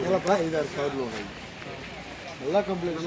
ಎಲ್ಲಪ್ಪ ಐದಾರು ಸಾವಿರ ಲೋನ್ ಐತಿ ಎಲ್ಲ ಕಂಪ್ಲೇಂಟ್ಸ್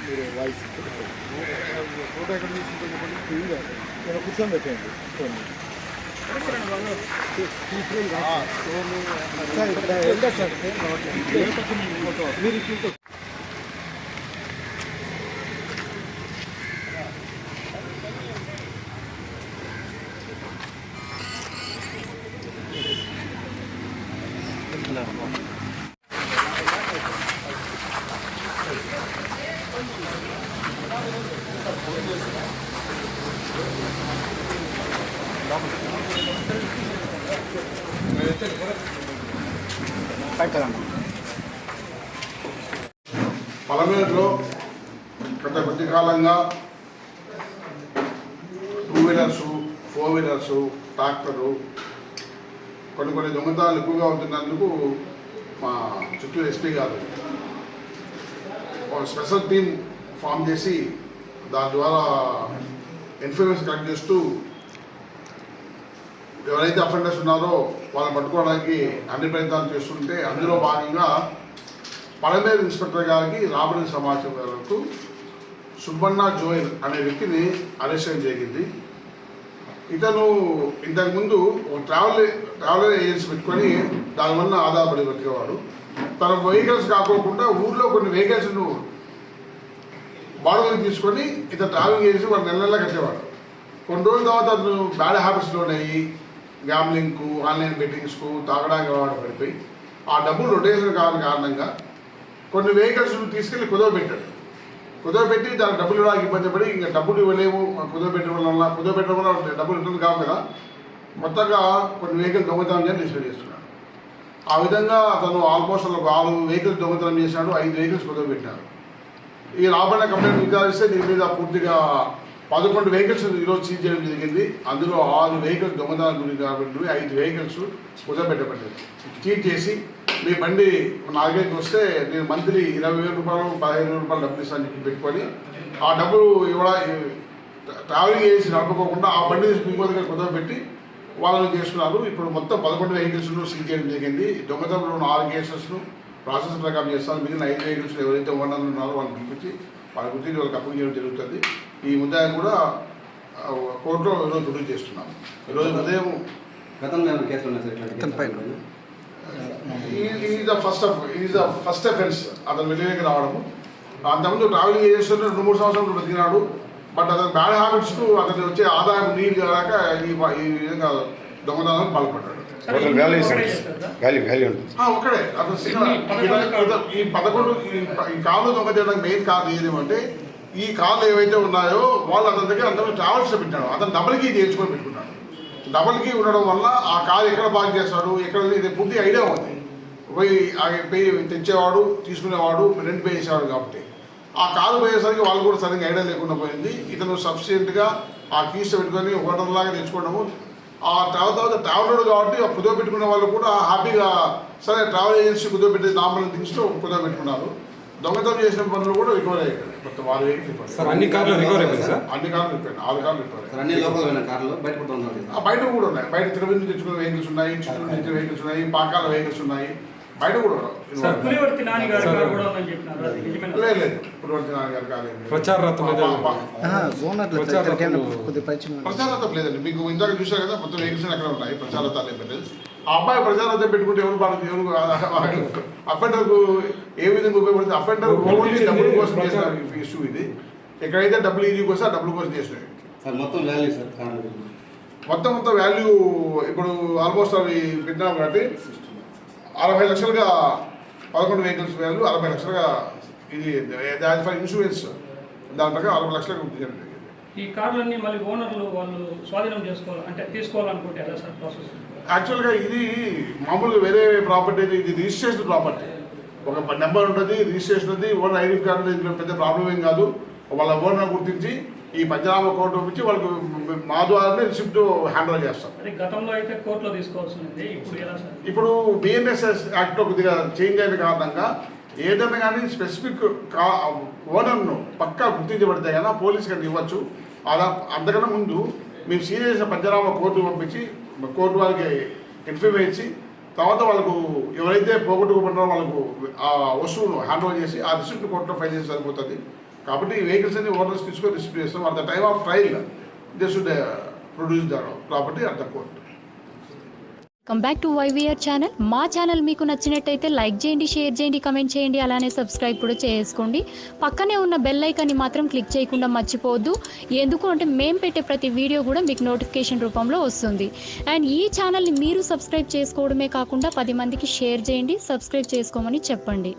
మీరు వాయిస్ ఫోటో ఎక్కడ తీసుకుంటే టీవీలో ఇక్కడ కూర్చొని పెట్టండి ఫోన్ సార్ ఇక్కడ ఎంత సార్ మీరు ఇట్లా పలమేరులో గత కొద్ది కాలంగా two wheelers four wheelers tractor కొన్ని కొన్ని దొంగతనాలు ఎక్కువగా ఉంటున్నందుకు మా చుట్టూ ఎస్పీ గారు ఒక స్పెషల్ టీం ఫామ్ చేసి దాని ద్వారా ఇన్ఫర్మేషన్ కలెక్ట్ చేస్తూ ఎవరైతే అఫెండర్స్ ఉన్నారో వాళ్ళని పట్టుకోవడానికి అన్ని ప్రయత్నాలు చేస్తుంటే అందులో భాగంగా పడమేరు ఇన్స్పెక్టర్ గారికి రాబడిన సమాచారం మేరకు సుబ్బన్న జోయల్ అనే వ్యక్తిని అరెస్ట్ చేయడం జరిగింది. ఇతను ఇంతకుముందు ఒక ట్రావెల్ ట్రావెల్ ఏజెన్సీ పెట్టుకొని దానివల్ల ఆధారపడి పెట్టేవాడు తన వెహికల్స్ కాకోకుండా ఊర్లో కొన్ని వెహికల్స్ను బాడుగలు తీసుకొని ఇతను ట్రావెలింగ్ చేసి వాడు నెల నెలలా కట్టేవాడు. కొన్ని రోజుల తర్వాత అతను బ్యాడ్ హ్యాబిట్స్ గ్యాంబ్లింగ్కు ఆన్లైన్ బెట్టింగ్స్కు తాగడానికి వాడు పడిపోయి ఆ డబ్బులు రొటేషన్ కావడం కారణంగా కొన్ని వెహికల్స్ తీసుకెళ్ళి కుదవ పెట్టాడు కుదవ పెట్టి దానికి డబ్బులు ఇవ్వడానికి ఇబ్బంది పడి ఇంకా డబ్బులు ఇవ్వలేము కుదవ పెట్టడం వల్ల కుదవ పెట్టడం వల్ల డబ్బులు ఉంటుంది కావు కదా? కొత్తగా కొన్ని వెహికల్ దొంగతనం చేసి డిసైడ్ చేస్తున్నాడు. ఆ విధంగా అతను ఆల్మోస్ట్ ఒక ఆరు వెహికల్స్ దొంగతనం చేశాడు ఐదు వెహికల్స్ కుదవ పెట్టారు ఈ రాబడిన కంప్లైంట్ విచారిస్తే దీని మీద పూర్తిగా పదకొండు వెహికల్స్ ఈరోజు సీజ్ చేయడం జరిగింది. అందులో ఆరు వెహికల్స్ దొంగతనాలు గురి కాబట్టి ఐదు వెహికల్స్ కుదరబెట్టబడ్డాయి చీట్ చేసి మీ బండి నాలుగైదుకి వస్తే నేను మంత్లీ ఇరవై వేల రూపాయలు పదిహేను వేల రూపాయలు డబ్బులు ఇస్తాను చెప్పి పెట్టుకొని ఆ డబ్బులు ఇవ్వడా ట్రావెలింగ్ చేసి నడపకోకుండా ఆ బండి తీసి ఇంకో దగ్గర కుదరబెట్టి వాళ్ళని చేసుకున్నారు. ఇప్పుడు మొత్తం పదకొండు వెహికల్స్ను సీజ్ చేయడం జరిగింది. దొంగతనంలో ఉన్న ఆరు కేసెస్ను ప్రాసెస్ ప్రకారం చేస్తాను మిగిలిన ఐదు వెహికల్స్ ఎవరైతే ఓనర్లు ఉన్నారో వాళ్ళని పిలిపించి వాళ్ళ గురించి వాళ్ళకి అప్పు చేయడం జరుగుతుంది. ఈ ముద్దాయిని కూడా కోర్టులో ఈరోజు రుజువు చేస్తున్నాం ఈరోజు ఉదయం? Is the first of is the first offence అతను వెలుగులోకి రావడము. అంతకుముందు ట్రావెలింగ్ చేస్తున్న రెండు మూడు సంవత్సరాలు బతికినాడు. బట్ అతని బ్యాడ్ హ్యాబిట్స్కు అతను వచ్చే ఆదాయం నీరు కాక ఈ ఈ విధంగా దొంగతనాలకు పాల్పడ్డాడు. టోటల్ వాల్యూ వాల్యూ వాల్యూ ఉంటుంది. ఈ పదకొండు ఈ కార్లు దొంగ చేయడానికి మెయిన్ కారణం ఏదేమంటే ఈ కార్లు ఏవైతే ఉన్నాయో వాళ్ళు అతని దగ్గర అంత ట్రావెల్స్ పెట్టినాడు అతను డబుల్ కీ చేయించుకొని పెట్టుకున్నాడు. డబుల్ కీ ఉండడం వల్ల ఆ కార్ ఎక్కడ పార్క్ చేస్తాడు ఎక్కడ ఇది పూర్తి ఐడియా ఉంది. పోయి ఆ పే తెచ్చేవాడు తీసుకునేవాడు రెంట్ పే చేసేవాడు కాబట్టి. ఆ కారు పోయేసరికి వాళ్ళు కూడా సరిగ్గా ఐడియా లేకుండా పోయింది. ఇతను సఫిషియెంట్గా ఆ కీస్ పెట్టుకొని ఒకటలాగా తెచ్చుకోవడము ఆ ట్రావెల్ తర్వాత ట్రావెలర్ కాబట్టి ఆ కుదువ పెట్టుకునే వాళ్ళు కూడా హ్యాపీగా సరే ట్రావెల్ ఏజెన్సీ కుదువ పెట్టి నార్మల్ థింగ్స్ కుదువ పెట్టుకున్నారు. దొంగతనం చేసిన పనులు కూడా రికవర్ అయ్యాయి మొత్తం వారి అన్ని కార్లు రికవర్ అయిపోయింది సార్? అన్ని కార్లు రికవర్ ఆరు కార్లు రికవర్ సార్ అన్ని కార్లు బయట కూడా ఉన్నారు ఆ బయట కూడా ఉన్నాయి. బయట తిరుపతి నుంచి తెచ్చుకున్న వెహికల్స్ ఉన్నాయి చిత్తూరు నుంచి వెహికల్స్ ఉన్నాయి పాకాల వెహికల్స్ ఉన్నాయి. బయట కూడా సార్, పులివర్తి నాని గారి కూడా ఉందని చెప్పినారు? లేదు లేదు. పులివర్తి గారి లేదండి. మీకు ఇందాక చూశారు కదా మొత్తం వెహికల్స్ అక్కడ ఉన్నాయి ప్రచారత లేదు ఆ అబ్బాయి ప్రచారత పెట్టుకుంటే ఎవరు బాగా ఎవరు అఫెండర్కు ఏ విధంగా ఉపయోగపడుతుంది? అఫెండర్ ఓన్లీ డబ్బుల కోసం చేసిన ఇష్యూ ఇది. ఎక్కడైతే డబ్బులు ఈజీకి వస్తే ఆ డబ్బుల కోసం చేసినాయి సార్ మొత్తం వాల్యూ సార్ మొత్తం మొత్తం వాల్యూ ఇప్పుడు ఆల్మోస్ట్ అవి పెట్టినాం కాబట్టి అరవై లక్షలుగా పదకొండు వెహికల్స్ వాల్యూ అరవై లక్షలుగా ఇది దాని ఫర్ ఇన్సూరెన్స్. దాని ప్రకారం అరవై లక్షలకు గుర్తు చేయడం జరిగింది. ఈ కార్లన్నీ మళ్ళీ ఓనర్లు వాళ్ళు స్వాధీనం చేసుకోవాలి అంటే తీసుకోవాలనుకుంటే ఎలా సార్ ప్రాసెస్ యాక్చువల్గా ఇది మామూలుగా వేరే ప్రాపర్టీ అయితే ఇది రిజిస్ట్రేషన్ ప్రాపర్టీ. ఒక నెంబర్ ఉంటుంది రిజిస్ట్రేషన్ ఉంది ఓనర్ ఐడి కార్డు పెద్ద ప్రాబ్లం ఏం కాదు. వాళ్ళ ఓనర్ గుర్తించి ఈ పంచనామా కోర్టు పంపించి వాళ్ళకు మా ద్వారానే రిసిప్ట్ హ్యాండిల్ చేస్తాం. గతంలో అయితే కోర్టులో ఇప్పుడు బిఎన్ఎస్ఎస్ యాక్ట్ కొద్దిగా చేంజ్ అయిన కారణంగా ఏదైనా కానీ స్పెసిఫిక్ కా ఓనర్ను పక్కా గుర్తించబడితే కదా పోలీస్ కానీ ఇవ్వచ్చు. అలా అంతకన్నా ముందు మేము సీరియస్ పంచనామా కోర్టు పంపించి కోర్టు వారికి ఇన్ఫర్మ్ ఇచ్చి తర్వాత వాళ్ళకు ఎవరైతే పోగొట్టుకోబడ్డారో వాళ్ళకు ఆ వస్తువును హ్యాండ్ ఓవర్ చేసి ఆ రిసిప్ట్ కోర్టులో ఫైల్ చేసి సరిపోతుంది. కాబట్టి ఈ వెహికల్స్ అన్ని ఓనర్స్ తీసుకొని రిసీవ్ చేస్తాం at the time of trial they should produce the property at the court come back to YVR channel మా ఛానల్ మీకు నచ్చినట్టయితే లైక్ చేయండి షేర్ చేయండి కమెంట్ చేయండి అలానే సబ్స్క్రైబ్ కూడా చేసుకోండి. పక్కనే ఉన్న బెల్ ఐకాన్ని మాత్రం క్లిక్ చేయకుండా మర్చిపోవద్దు. ఎందుకు అంటే మేము పెట్టే ప్రతి వీడియో కూడా మీకు నోటిఫికేషన్ రూపంలో వస్తుంది. అండ్ ఈ ఛానల్ని మీరు సబ్స్క్రైబ్ చేసుకోవడమే కాకుండా పది మందికి షేర్ చేయండి సబ్స్క్రైబ్ చేసుకోమని చెప్పండి.